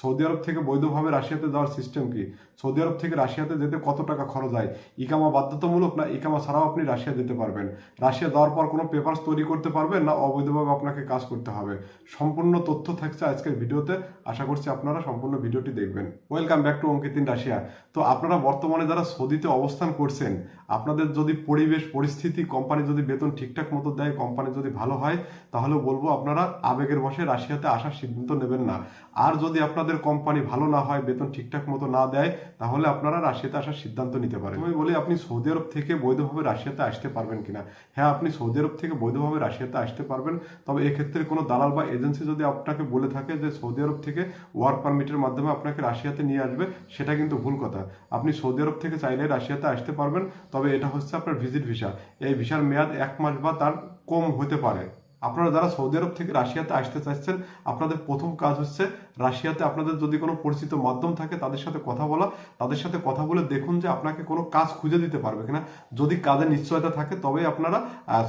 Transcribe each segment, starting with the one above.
Saudi আরব থেকে বৈধভাবে রাশিয়াতে যাওয়ার সিস্টেম কি? সৌদি আরব থেকে রাশিয়াতে যেতে কত টাকা খরচ হয়? ইকামা বাধ্যতামূলক না ইকামা ছাড়াও আপনি রাশিয়া যেতে পারবেন? রাশিয়া যাওয়ার পর কোনো পেপারস তৈরি করতে পারবেন না অবৈধভাবে আপনাকে কাজ করতে হবে? সম্পূর্ণ তথ্য থাকছে আজকের ভিডিওতে। আশা করছি আপনারা সম্পূর্ণ ভিডিওটি দেখবেন। Welcome back to Ankit in Russia তো আপনারা বর্তমানে যারা সৌদিতে অবস্থান করছেন, আপনাদের যদি পরিবেশ, পরিস্থিতি কোম্পানি যদি বেতন ঠিকঠাক মতো দেয় কোম্পানি যদি ভালো হয়, তাহলে বলব আপনারা আবেগের বসে রাশিয়াতে আসার সিদ্ধান্ত নেবেন না। আর যদি আপনাদের কোম্পানি ভালো না হয়, বেতন ঠিকঠাক মতো না দেয়, তাহলে আপনারা রাশিয়াতে আসার সিদ্ধান্ত নিতে পারেন। আমি বলি, আপনি সৌদি আরব থেকে বৈধভাবে রাশিয়াতে আসতে পারবেন কিনা? হ্যাঁ আপনি সৌদি আরব থেকে বৈধভাবে রাশিয়াতে আসতে পারবেন। তবে এক্ষেত্রে কোনো দালাল বা এজেন্সি যদি আপনাকে বলে থাকে যে, সৌদি আরব থেকে ওয়ার্ক পারমিটের মাধ্যমে আপনাকে রাশিয়াতে নিয়ে আসবে, সেটা কিন্তু ভুল কথা। আপনি সৌদি আরব থেকে চাইলে রাশিয়াতে আসতে পারবেন, তবে এটা হচ্ছে আপনার ভিজিট ভিসা এই ভিসার মেয়াদ এক মাস বা তার কম হতে পারে। আপনারা যারা সৌদি আরব থেকে রাশিয়াতে আসতে চাইছেন আপনাদের প্রথম কাজ হচ্ছে রাশিয়াতে আপনাদের যদি কোনো পরিচিত মাধ্যম থাকে তাদের সাথে কথা বলা, তাদের সাথে কথা বলে দেখুন যে আপনাকে কোনো কাজ খুঁজে দিতে পারবে কিনা। যদি কাজের নিশ্চয়তা থাকে তবেই আপনারা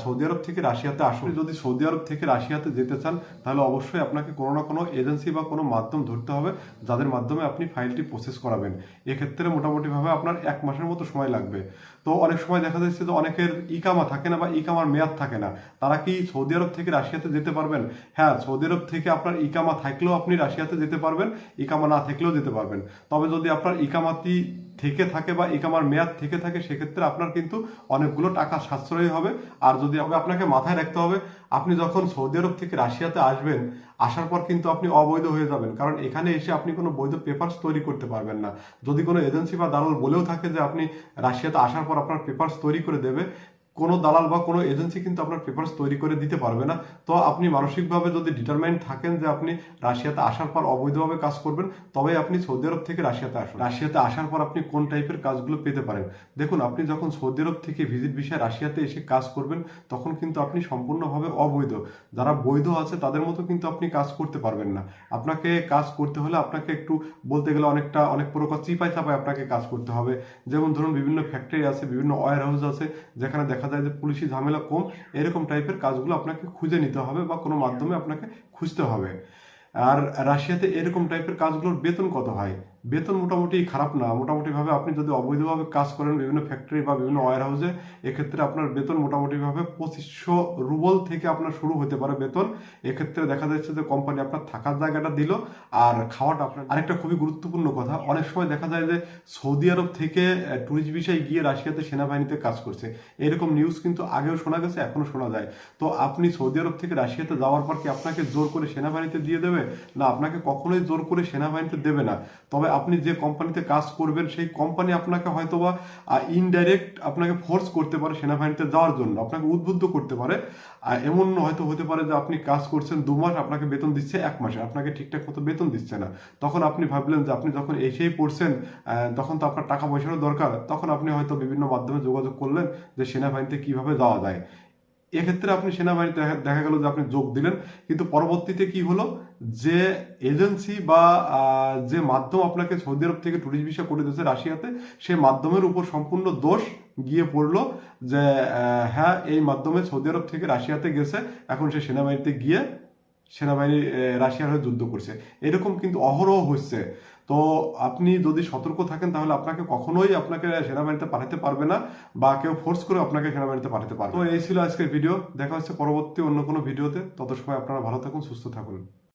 সৌদি আরব থেকে রাশিয়াতে আসুন। যদি সৌদি আরব থেকে রাশিয়াতে যেতে চান, তাহলে অবশ্যই আপনাকে কোনো না কোনো এজেন্সি বা কোনো মাধ্যম ধরতে হবে, যাদের মাধ্যমে আপনি ফাইলটি প্রসেস করাবেন। এক্ষেত্রে মোটামুটিভাবে আপনার এক মাসের মতো সময় লাগবে। তো অনেক সময় দেখা যাচ্ছে যে অনেকের ইকামা থাকে না বা ইকামার মেয়াদ থাকে না। তারা কি সৌদি আরব থেকে রাশিয়াতে যেতে পারবেন? হ্যাঁ সৌদি আরব থেকে আপনার ইকামা থাকলেও আপনি রাশিয়াতে যেতে পারবেন, ইকামা না থাকলেও যেতে পারবেন। তবে যদি আপনার ইকামাতি থেকে থাকে বা ইকামার মেয়াদ থেকে থাকে, সেক্ষেত্রে আপনার কিন্তু অনেকগুলো টাকা সাশ্রয়ী হবে। আর যদি আপনাকে মাথায় রাখতে হবে, আপনি যখন সৌদি আরব থেকে রাশিয়াতে আসবেন, আসার পর কিন্তু আপনি অবৈধ হয়ে যাবেন। কারণ এখানে এসে আপনি কোনো বৈধ পেপারস তৈরি করতে পারবেন না। যদি কোনো এজেন্সি বা দালাল বলেও থাকে যে আপনি রাশিয়াতে আসার পর আপনার পেপারস তৈরি করে দেবে কোনো দালাল বা কোনো এজেন্সি কিন্তু আপনার পেপারস তৈরি করে দিতে পারবে না। তো আপনি মানসিকভাবে যদি ডিটারমাইন্ড থাকেন যে আপনি রাশিয়াতে আসার পর অবৈধভাবে কাজ করবেন তবে আপনি সৌদি আরব থেকে রাশিয়াতে আসুন। রাশিয়াতে আসার পর আপনি কোন টাইপের কাজগুলো পেতে পারেন? দেখুন, আপনি যখন সৌদি আরব থেকে ভিজিট বিষয়ে রাশিয়াতে এসে কাজ করবেন, তখন কিন্তু আপনি সম্পূর্ণভাবে অবৈধ। যারা বৈধ আছে, তাদের মতো কিন্তু আপনি কাজ করতে পারবেন না। আপনাকে কাজ করতে হলে আপনাকে একটু বলতে গেলে অনেকটা, অনেক প্রকার চিপাই চাপায় আপনাকে কাজ করতে হবে। যেমন ধরুন, বিভিন্ন ফ্যাক্টরি আছে, বিভিন্ন ওয়ার হাউস আছে, যেখানে দেখা যায় যে পুলিশি ঝামেলা কম, এরকম টাইপের কাজগুলো আপনাকে খুঁজে নিতে হবে বা কোনো মাধ্যমে আপনাকে খুঁজতে হবে। আর রাশিয়াতে এরকম টাইপের কাজগুলোর বেতন কত হয়? বেতন মোটামুটি খারাপ না। মোটামুটিভাবে আপনি যদি অবৈধভাবে কাজ করেন বিভিন্ন ফ্যাক্টরি বা বিভিন্ন ওয়ার হাউসে এক্ষেত্রে আপনার বেতন মোটামুটিভাবে পঁচিশশো রুবল থেকে আপনার শুরু হতে পারে বেতন। এক্ষেত্রে দেখা যাচ্ছে যে কোম্পানি আপনার থাকার জায়গাটা দিল। আর খাওয়াটা আপনার আরেকটা খুবই গুরুত্বপূর্ণ কথা। অনেক সময় দেখা যায় যে সৌদি আরব থেকে ট্যুরিস্ট বিষয়ে গিয়ে রাশিয়াতে সেনাবাহিনীতে কাজ করছে। এরকম নিউজ কিন্তু আগেও শোনা গেছে এখনও শোনা যায়। তো আপনি সৌদি আরব থেকে রাশিয়াতে যাওয়ার পর কি আপনাকে জোর করে সেনাবাহিনীতে দিয়ে দেবে? না, আপনাকে কখনোই জোর করে সেনাবাহিনীতে দেবে না। তবে আপনি যে কোম্পানিতে কাজ করবেন, সেই কোম্পানি আপনাকে হয়তোবা ইনডাইরেক্ট আপনাকে ফোর্স করতে পারে সেনাবাহিনীতে যাওয়ার জন্য। আপনাকে উদ্বুদ্ধ করতে পারে। আর এমন হয়তো হতে পারে যে আপনি কাজ করছেন দু মাস, আপনাকে বেতন দিচ্ছে এক মাসে, আপনাকে ঠিকঠাক মতো বেতন দিচ্ছে না। তখন আপনি ভাবলেন যে আপনি যখন এসেই পড়ছেন তখন তো আপনার টাকা পয়সারও দরকার। তখন আপনি হয়তো বিভিন্ন মাধ্যমে যোগাযোগ করলেন যে সেনাবাহিনীতে কীভাবে যাওয়া যায়। এক্ষেত্রে আপনি সেনাবাহিনীতে দেখা- গেল যে আপনি যোগ দিলেন, কিন্তু পরবর্তীতে কি হলো? যে এজেন্সি বা যে মাধ্যম আপনাকে সৌদি আরব থেকে টুরিস্ট ভিসা করে দিয়েছে রাশিয়াতে সে মাধ্যমের উপর সম্পূর্ণ দোষ গিয়ে পড়ল যে হ্যাঁ এই মাধ্যমে সৌদি আরব থেকে রাশিয়াতে গেছে, এখন সে সেনাবাহিনীতে গিয়ে সেনাবাহিনী রাশিয়ার হয়ে যুদ্ধ করছে। এরকম কিন্তু অহরহ হচ্ছে। তো আপনি যদি সতর্ক থাকেন, তাহলে আপনাকে কখনোই আপনাকে সেনাবাহিনীতে পাঠাতে পারবে না বা কেউ ফোর্স করে আপনাকে সেনাবাহিনীতে পাঠাতে পারবে তো এই ছিল আজকের ভিডিও দেখা হচ্ছে পরবর্তী অন্য কোনো ভিডিওতে তত সময় আপনারা ভালো থাকুন, সুস্থ থাকুন।